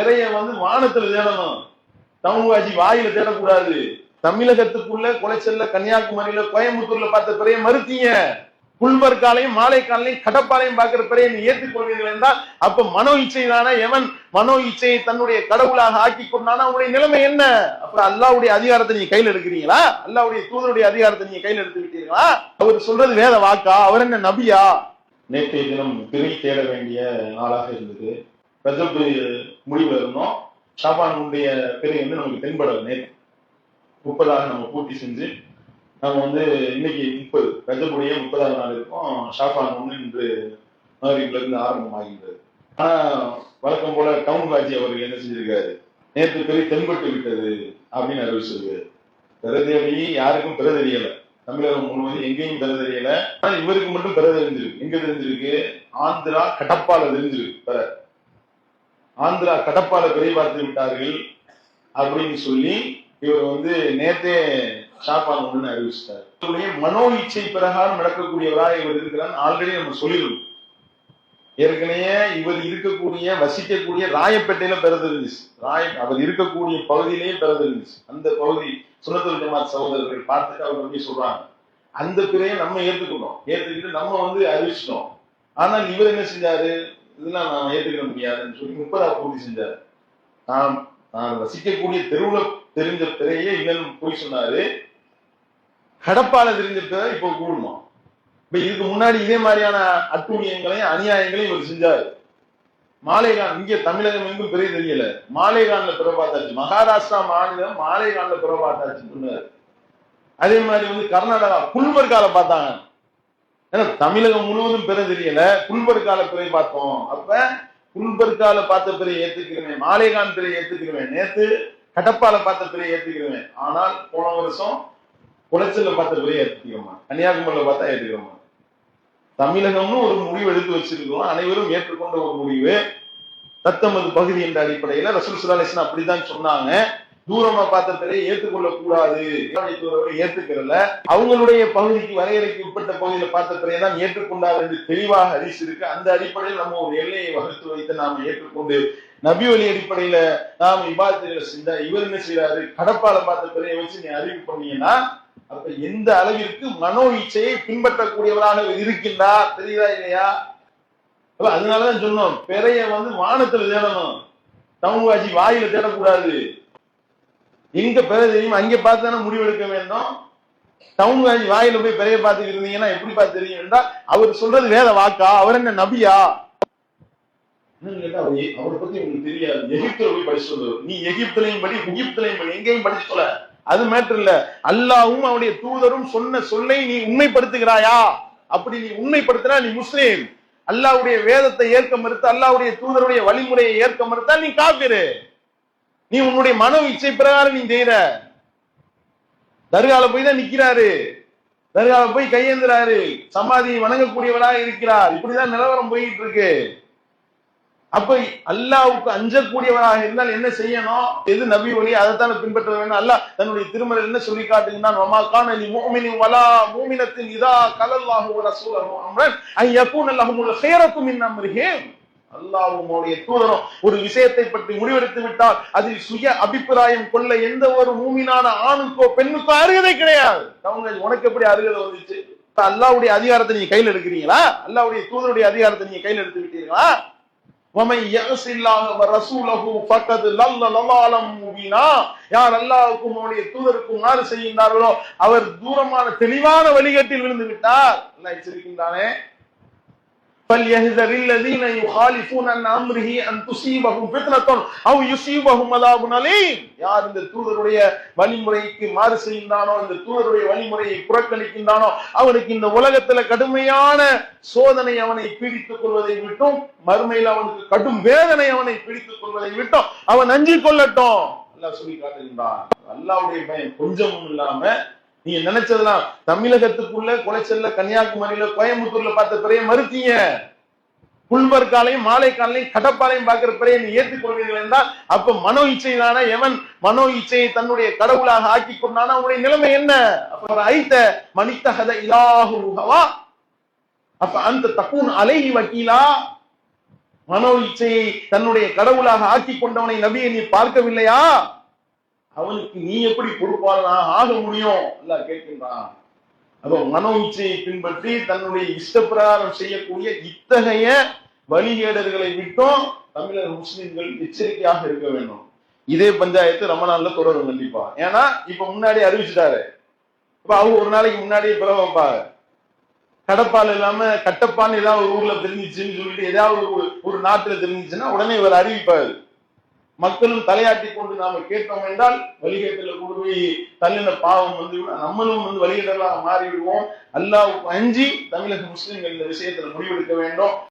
இறைய வந்து வானத்துல தேடணும். தமிழ்வாஜி வாயில தேடக்கூடாது. தமிழகத்துக்குள்ள குலைச்சல்ல கன்னியாகுமரியில கோயம்புத்தூர்ல பார்த்த பிறைய மறுத்தீங்க. குல்பர்காலையும் மாலைக்காலையும் கடப்பாலையும் பார்க்கிற பிறையை நீ ஏற்றுக்கொள்வீர்கள் என்றால் அப்ப மனோ இச்சைதான எவன் மனோ இச்சையை தன்னுடைய கடவுளாக ஆக்கி கொண்டானா அவனுடைய நிலைமை என்ன? அப்ப அல்லாவுடைய அதிகாரத்தை நீங்க கையில எடுக்கிறீங்களா? அல்லாவுடைய தூதருடைய அதிகாரத்தை நீங்க கையில எடுத்து விட்டீங்களா அவர் சொல்றது வேத வாக்கா? அவர் என்ன நபியா? நேற்றைய தினம் பிறை தேட வேண்டிய நாளாக இருந்தது. பிரதமர் முடிவுல இருந்தோம். ஷாபானுடைய பெரிய வந்து நமக்கு தென்படல நேற்று. முப்பதாக நம்ம பூர்த்தி செஞ்சு நம்ம வந்து இன்னைக்கு முப்பது ரஜபுடைய முப்பதாவது நாள் இருக்கும். ஷாபான் ஒன்று இன்று மகரீப்ல இருந்து ஆரம்பமாகின்றது. ஆனா வழக்கம் போல டவுன் காட்சி அவர்கள் என்ன செஞ்சிருக்காரு? நேற்று பெரிய தென்பட்டு விட்டது அப்படின்னு அறிவிச்சிருக்காரு பிறதேவி யாருக்கும் பிற தெரியல. தமிழகம் முழுவதும் எங்கேயும் பிற தெரியல. ஆனா இவருக்கு மட்டும் பிற தெரிஞ்சிருக்கு. எங்க தெரிஞ்சிருக்கு? ஆந்திரா கடப்பால தெரிஞ்சிருக்கு. பிற. ஆந்திரா கடப்பால பிறை பார்த்து விட்டார்கள் அப்படின்னு சொல்லி இவர் வந்து நேத்தே ஷாப்பான் ஒண்ணு அறிவிச்சிட்டார். இவருடைய மனோ இச்சை பிரகாரம் நடக்கக்கூடியவராக இவர் இருக்கிறான்னு ஆல்ரெடி நம்ம சொல்லிடும் ஏற்கனவே இவர் இருக்கக்கூடிய வசிக்கக்கூடிய ராயப்பேட்டையில பிறந்து இருந்துச்சு. ராய அவர் இருக்கக்கூடிய பகுதியிலேயே பிறந்து இருந்துச்சு. அந்த பகுதி சுனத்தல் ஜமாத் சகோதரர்கள் பார்த்துட்டு அவர் வந்து சொல்றாங்க. அந்த பிறையை நம்ம ஏத்துக்கணும் ஏத்துக்கிட்டு நம்ம வந்து அறிவிச்சிட்டோம். ஆனால் இவர் என்ன செஞ்சாரு? இதெல்லாம் நாம ஏற்றுக்க முடியாதுன்னு சொல்லி முப்பதாவது பூர்த்தி செஞ்சாரு. நாம் நான் வசிக்கக்கூடிய தெருவுல தெரிஞ்ச பிறையே இன்னும் போய் சொன்னாரு. கடப்பால தெரிஞ்ச பிறை இப்போ கூடுமா? இப்ப இதுக்கு முன்னாடி இதே மாதிரியான அட்டுணியங்களையும் அநியாயங்களையும் இவர் செஞ்சாரு. மாலேகான் இங்கே தமிழகம் எங்கும் பெரிய தெரியல. மாலேகான்ல பிற பார்த்தாச்சு. மகாராஷ்டிரா மாநிலம் மாலேகான்ல பிற பார்த்தாச்சு அதே மாதிரி வந்து கர்நாடகா குல்பர்கால பார்த்தாங்க. ஏன்னா தமிழகம் முழுவதும் பிற தெரியல. குல்பர்கால பிறை பார்த்தோம். அப்ப குல்பர்கால பார்த்த பிறை ஏத்துக்கிறேன் மாலேகான் பிறை ஏத்துக்கிறேன் நேத்து கடப்பால பார்த்த பிறை ஏத்துக்கிறேன் ஆனால் போன வருஷம் குளச்சல்ல பார்த்த பிறை ஏத்துக்கிறோமா? கன்னியாகுமரியில பார்த்தா ஏத்துக்கிறோமா? தமிழகம்னு ஒரு முடிவு எடுத்து வச்சிருக்கோம் அனைவரும் ஏற்றுக்கொண்ட ஒரு முடிவு. தத்தமது பகுதி என்ற அடிப்படையில ரசூல் சுல்லாலேசன் அப்படிதான் சொன்னாங்க. தூரமா பார்த்த பிறையை ஏற்றுக்கொள்ள கூடாது ஏத்துக்கிறல அவங்களுடைய பகுதிக்கு வரையறைக்கு உட்பட்ட பகுதியில பார்த்த தான் ஏற்றுக்கொண்டார் என்று தெளிவாக அரிசி இருக்கு. அந்த அடிப்படையில் நம்ம ஒரு எல்லையை வகுத்து வைத்து நாம ஏற்றுக்கொண்டு நபி வழி அடிப்படையில நாம் இபாதத்துல செஞ்சா இவர் என்ன செய்யறாரு கடப்பால பார்த்த வச்சு நீ அறிவு பண்ணீங்கன்னா அப்ப எந்த அளவிற்கு மனோ இச்சையை பின்பற்றக்கூடியவராக இருக்கின்றார்? தெரியுதா இல்லையா? அதனாலதான் சொன்னோம் பிறைய வந்து வானத்துல தேடணும். தமிழ்வாஜி வாயில தேடக்கூடாது. எங்க பெற தெரியும் அங்க பார்த்து தானே முடிவெடுக்க வேண்டும்? டவுன் வாஜி வாயில போய் பெரிய பார்த்துக்கிட்டு இருந்தீங்கன்னா எப்படி பார்த்து தெரியும் என்றால் அவர் சொல்றது வேற வாக்கா? அவர் என்ன நபியா? அவரை பத்தி உங்களுக்கு தெரியாது. எகிப்துல போய் படிச்சு சொல்லு நீ எகிப்துலையும் படி எகிப்துலையும் படி எங்கேயும் படிச்சு சொல்ல. அது மேட்டர் இல்ல. அல்லாவும் அவனுடைய தூதரும் சொன்ன சொல்லை நீ உண்மைப்படுத்துகிறாயா? அப்படி நீ உண்மைப்படுத்தினா நீ முஸ்லீம். அல்லாவுடைய வேதத்தை ஏற்க மறுத்து அல்லாவுடைய தூதருடைய வழிமுறையை ஏற்க மறுத்தா நீ காப்பிரு நீ உன்னுடைய மன இச்சை பிரகாரம் நீ செய்யற தர்கால போய் தான் நிக்கிறாரு. தர்கால போய் கையேந்துறாரு. சமாதி வணங்கக்கூடியவரா இருக்கிறார். இப்படிதான் நிலவரம் போயிட்டு இருக்கு அப்ப அல்லாவுக்கு அஞ்சக்கூடியவராக இருந்தால் என்ன செய்யணும்? எது நபி ஒளி அதைத்தானே பின்பற்ற வேண்டும். அல்ல தன்னுடைய திருமலை என்ன சொல்லி காட்டுகின்றான் வமா காணலி மூமினி வலா மூமினத்தின் இதா கலல்லாஹு ரசூலஹு அம்ரன். ஐ யகூன் லஹுமுல் ஹைரத்து மின் அம்ரிஹிம். அல்லாவுடைய தூதரும் ஒரு விஷயத்தை பற்றி முடிவெடுத்து விட்டால் அதில் சுய அபிப்பிராயம் கொள்ள எந்த ஒரு மூமினான ஆணுக்கோ பெண்ணுக்கோ அருகதை கிடையாது. தமிழ் உனக்கு எப்படி அருகதை வந்துச்சு? அல்லாவுடைய அதிகாரத்தை நீங்க கையில் எடுக்கிறீங்களா? அல்லாவுடைய தூதருடைய அதிகாரத்தை நீங்க கையில் எடுத்து விட்டீங்களா தூதருக்கும் மாறு செய்கின்றார்களோ அவர் தூரமான தெளிவான வழிகட்டில் விழுந்து விட்டார். எச்சரிக்கின்றானே فليحذر الذين يخالفون عن امره ان تصيبهم فتنه او يصيبهم عذاب اليم யார் இந்த தூதருடைய வழிமுறைக்கு மாறு செய்கின்றானோ இந்த தூதருடைய வழிமுறையை புறக்கணிக்கின்றானோ அவனுக்கு இந்த உலகத்துல கடுமையான சோதனை அவனை பீடித்துக் கொள்வதை விட்டும் மறுமையில் அவனுக்கு கடும் வேதனை அவனை பீடித்துக் கொள்வதை விட்டும் அவன் அஞ்சிக் கொள்ளட்டும் அல்லாஹ் சொல்லி காட்டுகின்றான் அல்லாஹ்வுடைய பயம் கொஞ்சமும் இல்லாம நீங்க நினைச்சதெல்லாம் தமிழகத்துக்குள்ள குலைச்சல்ல கன்னியாகுமரியில கோயம்புத்தூர்ல பார்த்த பிறைய மறுத்தீங்க. குல்பர்காலையும் மாலைக்காலையும் கடப்பாலையும் பார்க்கிற பிறையை நீ ஏற்றுக்கொள்வீர்கள் என்றால் அப்ப மனோ இச்சையினான எவன் மனோ இச்சையை தன்னுடைய கடவுளாக ஆக்கி கொண்டானா அவனுடைய நிலைமை என்ன? அப்ப ஐத்த மணித்தகத இலாஹு அப்ப அந்த தக்கூன் அலைகி வக்கீலா மனோ இச்சையை தன்னுடைய கடவுளாக ஆக்கி கொண்டவனை நபியை நீ பார்க்கவில்லையா? அவனுக்கு நீ எப்படி பொறுப்பாளனா ஆக முடியும்? இல்ல கேட்கின்றான். அதோ மனோ இச்சையை பின்பற்றி தன்னுடைய இஷ்டப்பிரகாரம் செய்யக்கூடிய இத்தகைய வழிகேடர்களை விட்டும் தமிழர் முஸ்லிம்கள் எச்சரிக்கையாக இருக்க வேண்டும். இதே பஞ்சாயத்து ரொம்ப நாள்ல தொடரும் கண்டிப்பா. ஏன்னா இப்ப முன்னாடி அறிவிச்சிட்டாரு. இப்ப அவங்க ஒரு நாளைக்கு முன்னாடியே பிறகு வைப்பாங்க. கடப்பால் இல்லாம கட்டப்பான்னு ஏதாவது ஒரு ஊர்ல தெரிஞ்சிச்சுன்னு சொல்லிட்டு ஏதாவது ஒரு ஒரு நாட்டுல தெரிஞ்சிச்சுன்னா உடனே இவர் அறிவிப்பாரு. மக்களும் தலையாட்டி கொண்டு நாம கேட்டோம் என்றால் வழிகேட்டில கொண்டு போய் தள்ளின பாவம் வந்து நம்மளும் வந்து வழிகேடலாக மாறிவிடுவோம். அல்லாவுக்கு அஞ்சி தமிழக முஸ்லிம்கள் இந்த விஷயத்துல முடிவெடுக்க வேண்டும்.